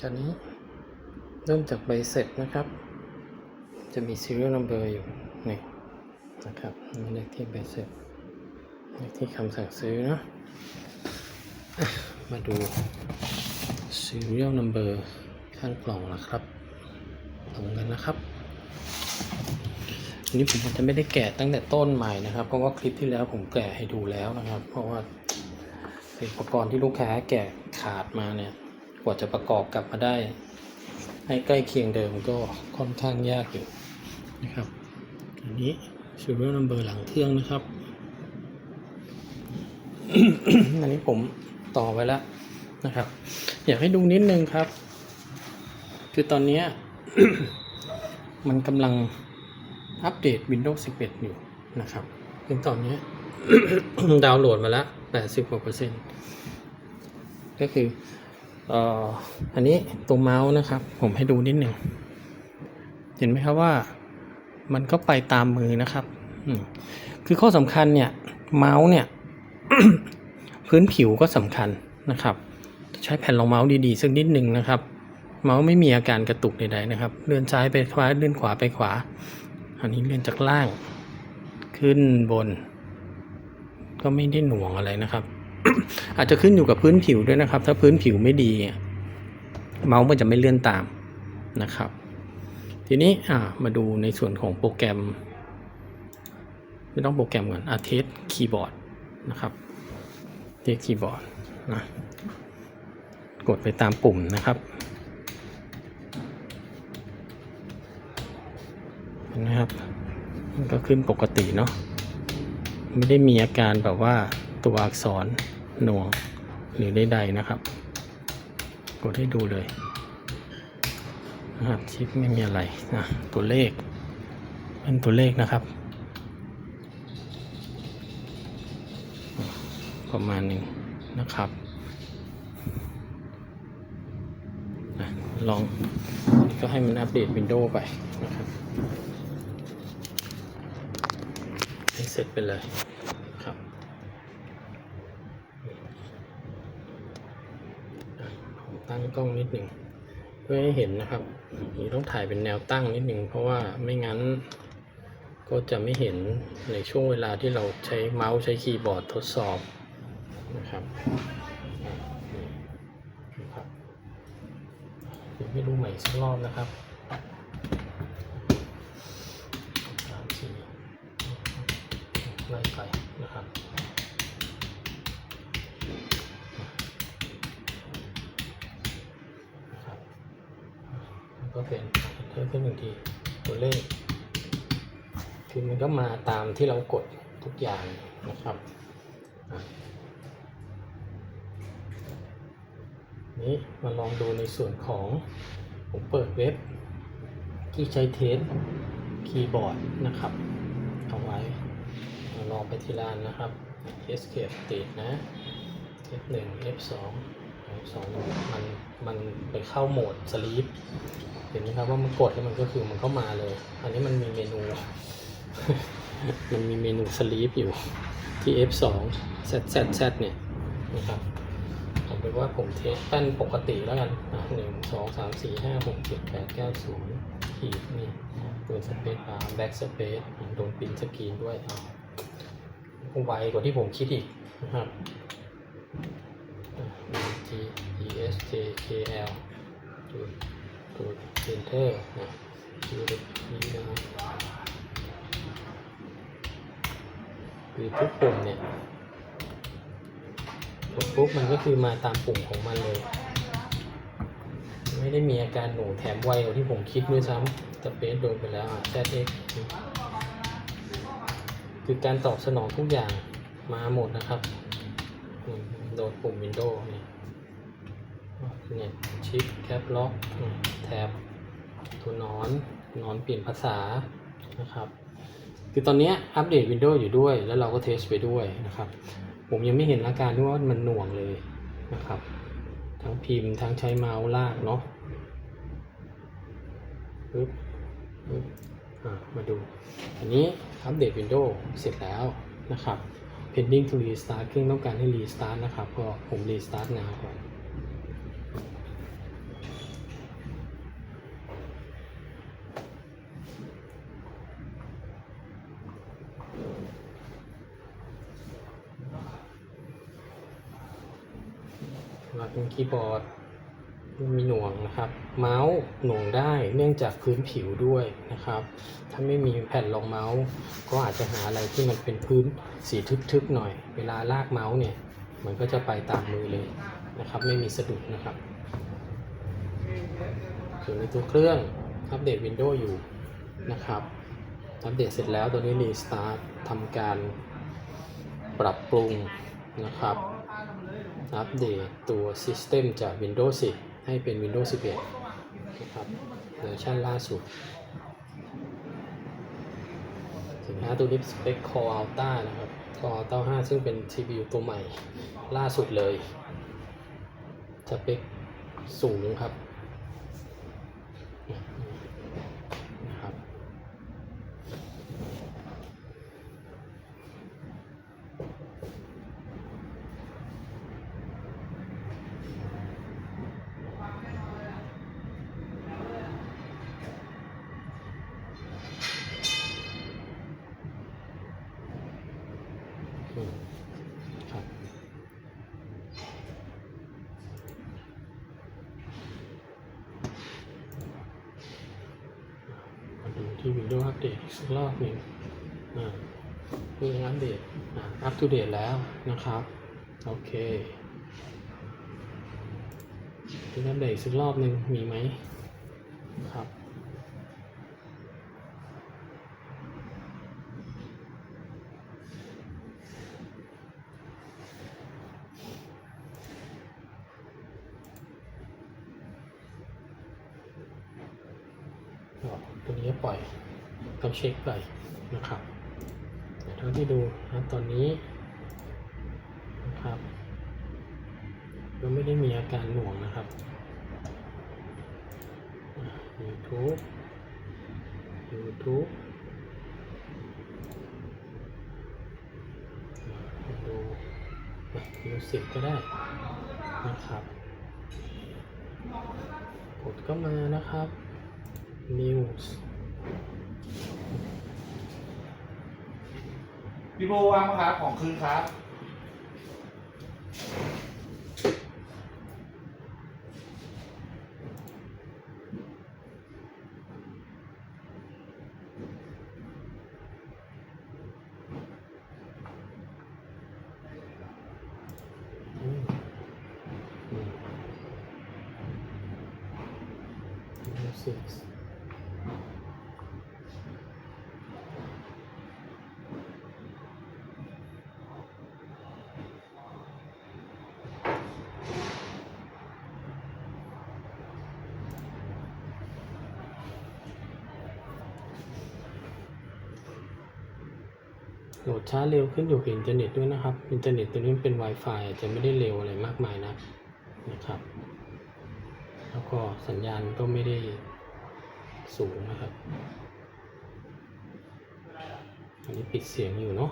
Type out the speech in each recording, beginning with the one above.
คราวนี้เริ่มจากใบเสร็จนะครับ จะมี serial number อยู่นี่นะครับนี่เลขที่ใบเสร็จเลขที่คำสั่งซื้อเนะมาดู serial number ข้างกล่องนะครับตรงกันนะครับอันนี้ผมอาจจะไม่ได้แกะตั้งแต่ต้นใหม่นะครับ เพราะว่าคลิปที่แล้วผมแกะให้ดูแล้วนะครับ เพราะว่าอุปกรณ์ที่ลูกค้าแกะขาดมาเนี่ย ว่าจะประกอบกลับมาได้ ให้ใกล้เคียงเดิมก็ค่อนข้างยากอยู่นะครับอันนี้ serial number หลังเครื่องนะครับ อันนี้ผมต่อไว้แล้วนะครับ อยากให้ดูนิดนึงครับ คือตอนนี้ มันกำลังอัปเดต Windows 11 อยู่นะครับซึ่งตอนนี้ดาวน์โหลดมาแล้ว80กว่าเปอร์เซ็นต์ก็คือ อันนี้ตัวเมาส์นะครับ ผมให้ดูนิดหนึ่งเห็นไหมครับว่ามันก็ไปตามมือนะครับคือข้อสำคัญเนี่ยเมาส์เนี่ยพื้นผิวก็สำคัญนะครับ ใช้แผ่นรองเมาส์ดีๆสักนิดหนึ่งนะครับ เมาส์ไม่มีอาการกระตุกใดๆนะครับ เลื่อนซ้ายไปขวาเลื่อนขวาไปขวา อันนี้เลื่อนจากล่าง ขึ้นบน ก็ไม่ได้หน่วงอะไรนะครับ อาจจะขึ้นอยู่กับพื้นผิวด้วยนะครับ ถ้าพื้นผิวไม่ดี เมาส์มันจะไม่เลื่อนตามนะครับ ทีนี้อ่ามาดูในส่วนของโปรแกรม ไม่ต้องโปรแกรมก่อนอาเทสคีย์บอร์ดนะครับเทสคีย์บอร์ดนะกดไปตามปุ่มนะครับนไหมครับมันก็ขึ้นปกติเนาะไม่ได้มีอาการแบบว่าตัวอักษร หน่วงหรือใดๆนะครับ กดให้ดูเลยนะครับชิปไม่มีอะไรนะตัวเลข เป็นตัวเลขนะครับ ประมาณหนึ่งนะครับลองก็ให้มันอัปเดต Windows ไปนะครับให้เสร็จไปเลยครับ ผม ตั้งกล้องนิดหนึ่งเพื่อให้เห็นนะครับนี่ต้องถ่ายเป็นแนวตั้งนิดหนึ่งเพราะว่าไม่งั้น ก็จะไม่เห็นในช่วงเวลาที่เราใช้เมาส์ใช้คีย์บอร์ดทดสอบนะครับอะนี่นะครับเดี๋ยวไม่ดูใหม่สักรอบนะครับสามสี่ไล่ไปนะครับ ก็เป็นเพิ่มขึ้นหนึ่งทีตัวเลขคือมันก็มาตามที่เรากดทุกอย่างนะครับนี้มาลองดูในส่วนของผมเปิดเว็บ ที่ใช้เทสคีย์บอร์ดนะครับเอาไว้มาลองไปที่ร้านนะครับ Escape ติดนะ F1 F2 F2 มันมันไปเข้าโหมดสลีป เห็นไหมครับว่ามันกดแล้วมันก็คือมันก็มาเลย อันนี้มันมีเมนู มันมีเมนูสลีปอยู่ที่ F2 Z Z Z เนี่ยนะครับผมเป็นว่าผมเทสแป้นปกติแล้วกันอะหนึ่งสองสามสี่ห้าหกเจ็ดแปดเก้าศูนย์ขีดนี่ตัวสเปซบาร์แบ็กสเปซโดนปินสกรีนด้วยอะไวกว่าที่ผมคิดอีกนะครับ G E S J K L จุดจุด enter นะดูแบบนี้นะคือทุกปุ่มเนี่ยกดปุ๊บมันก็คือมาตามปุ่มของมันเลย ไม่ได้มีอาการหนูแถมไวกว่าที่ผมคิดด้วยซ้ำแต่เปซโดนไปแล้วอะ ZX คือการตอบสนองทุกอย่างมาหมดนะครับ โดนปุ่ม Windows นี่เนี่ย เนี่ยชิปแคปล็อกแท็บตัวนอนนอนเปลี่ยนภาษานะครับคือตอนนี้อัปเดต Windows อยู่ด้วย แล้วเราก็เทสไปด้วยนะครับ ผมยังไม่เห็นอาการที่ว่ามันหน่วงเลยนะครับ ทั้งพิมพ์ทั้งใช้เมาส์ลากเนาะปึ๊บปึ๊บมาดู อันนี้อัปเดต Windows เสร็จแล้วนะครับ pending to restart เครื่องต้องการให้ restart นะครับ ก็ผม restart now ก่อน นะครับเป็นคีย์บอร์ดมีหน่วงนะครับ เมาส์หน่วงได้เนื่องจากพื้นผิวด้วยนะครับ ถ้าไม่มีแผ่นรองเมาส์ ก็อาจจะหาอะไรที่มันเป็นพื้นสีทึบๆหน่อย เวลาลากเมาส์เนี่ย มันก็จะไปตามมือเลยนะครับ ไม่มีสะดุดนะครับส่วนในตัวเครื่องอัปเดต Windows อยู่นะครับ อัปเดตเสร็จแล้วตัวนี้รีสตาร์ททำการปรับปรุงนะครับ อัปเดตตัว System จาก Windows 10 ให้เป็น Windows 11 นะครับเวอร์ชันล่าสุดสินค้าตัวนี้สเปค Core Ultra นะครับ Core Ultra 5 ซึ่งเป็น CPU ตัวใหม่ล่าสุดเลย สเปคสูงครับ อืม ครับมาดูที่ Windows Update อีกสักรอบหนึ่งอ่าเพิ่งอัปเดตอ่าอัปทูเดตแล้วนะครับ โอเคเพิ่งอัปเดตอีกสักรอบหนึ่งมีไหมครับ ก็ตัวนี้ปล่อยต้อง เช็คไปนะครับแต่เท่าที่ดูนะตอนนี้นะครับก็ไม่ได้มีอาการหน่วงนะครับ YouTube YouTube อะดูสิกก็ได้นะครับ กดก็มานะครับ News พี่โบว่างไหมครับของคืนครับอื โหลดช้าเร็วขึ้นอยู่กับอินเทอร์เน็ตด้วยนะครับ อินเทอร์เน็ตตัวนี้เป็น Wi-Fi อาจจะไม่ได้เร็วอะไรมากมายนะนะครับ แล้วก็สัญญาณก็ไม่ได้สูงนะครับ อันนี้ปิดเสียงอยู่เนาะ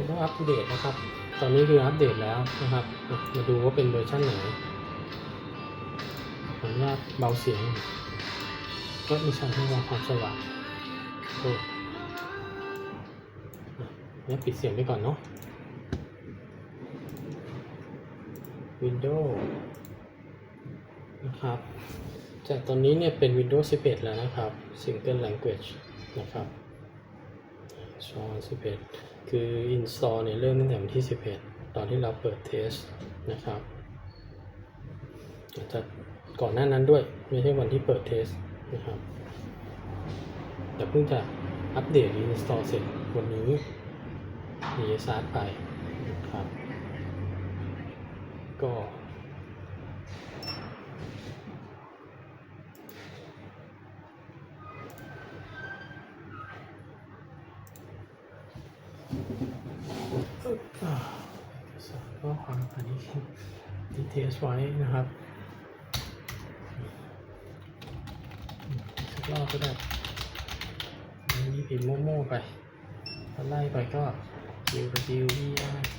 คือต้องอัปเดตนะครับ ตอนนี้คืออัปเดตแล้วนะครับ มาดูว่าเป็นเวอร์ชันไหนขออนุญาตเบาเสียงก็มีช่องให้วางความสว่างโอ้เนี่ยปิดเสียงไปก่อนเนาะ Windows นะครับ จากตอนนี้เนี่ยเป็น Windows 11 แล้วนะครับ Single Language นะครับชอ11 คือ install เนี่ยเริ่มตั้งแต่วันที่ 11 ตอนที่เราเปิดเทสนะครับอาจจะก่อนหน้านั้นด้วยไม่ใช่วันที่เปิดเทสนะครับแต่เพิ่งจะอัปเดต install เสร็จวันนี้มีซาร์ไปนะครับก็ อ่าเอกสารข้อความอันนี้ ที่เทสไว้นะครับสักรอบก็ได้อันนี้พิมพ์โม่ๆไปถ้าไล่ไปก็ U W E R T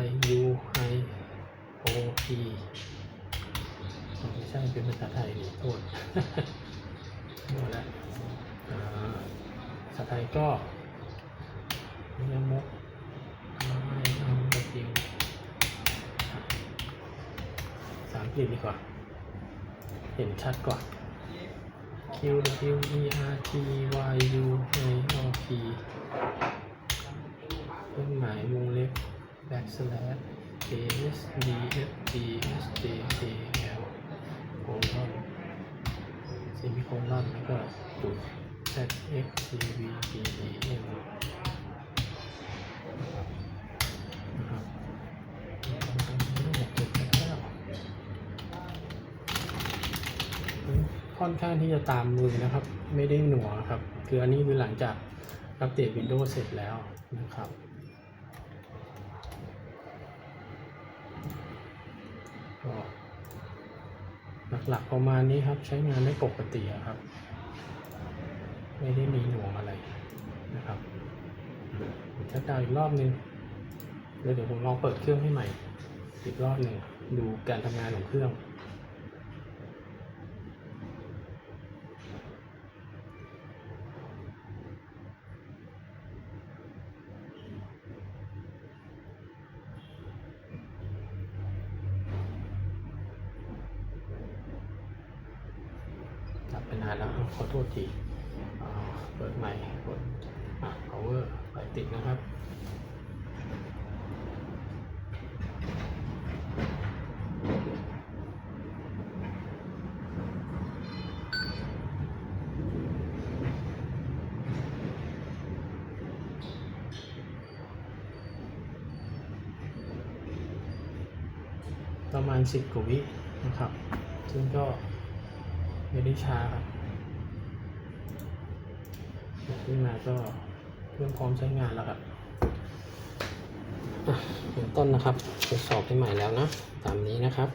Y U I O P อ๋อไม่ใช่เป็นภาษาไทยโทษหมดแล้วภาษาไทยก็ยมกไม่เอากระทิง ภาษาอังกฤษดีกว่า เห็นชัดกว่า Q W E R T Y U A L P เครื่องหมายวงเล็บ backslash A S D F G S J K L โคลอนเซมิโคลอนแล้วก็จุด Z X T V P E M นะครับเจ็ดแปดเก้า ค่อนข้างที่จะตามมือนะครับ ไม่ได้หนัวครับคืออันนี้คือหลังจากอัปเดต Windows เสร็จแล้วนะครับหลักๆประมาณนี้ครับใช้งานได้ปกติครับ ไม่ได้มีหน่วงอะไรนะครับผมจะดาวอีกรอบนึงแล้วเดี๋ยวผมลองเปิดเครื่องให้ใหม่อีกรอบหนึ่งดูการทำงานของเครื่อง ดับไปนานแล้ว ขอโทษทีเปิดใหม่กดอะ power ไปติดนะครับประมาณ 10กว่าวินะครับ ซึ่งก็ไม่ได้ช้าครับ ขึ้นมาก็เรื่องพร้อมใช้งานแล้วครับเริ่มต้นนะครับทดสอบให้ใหม่แล้วนะ ตามนี้นะครับ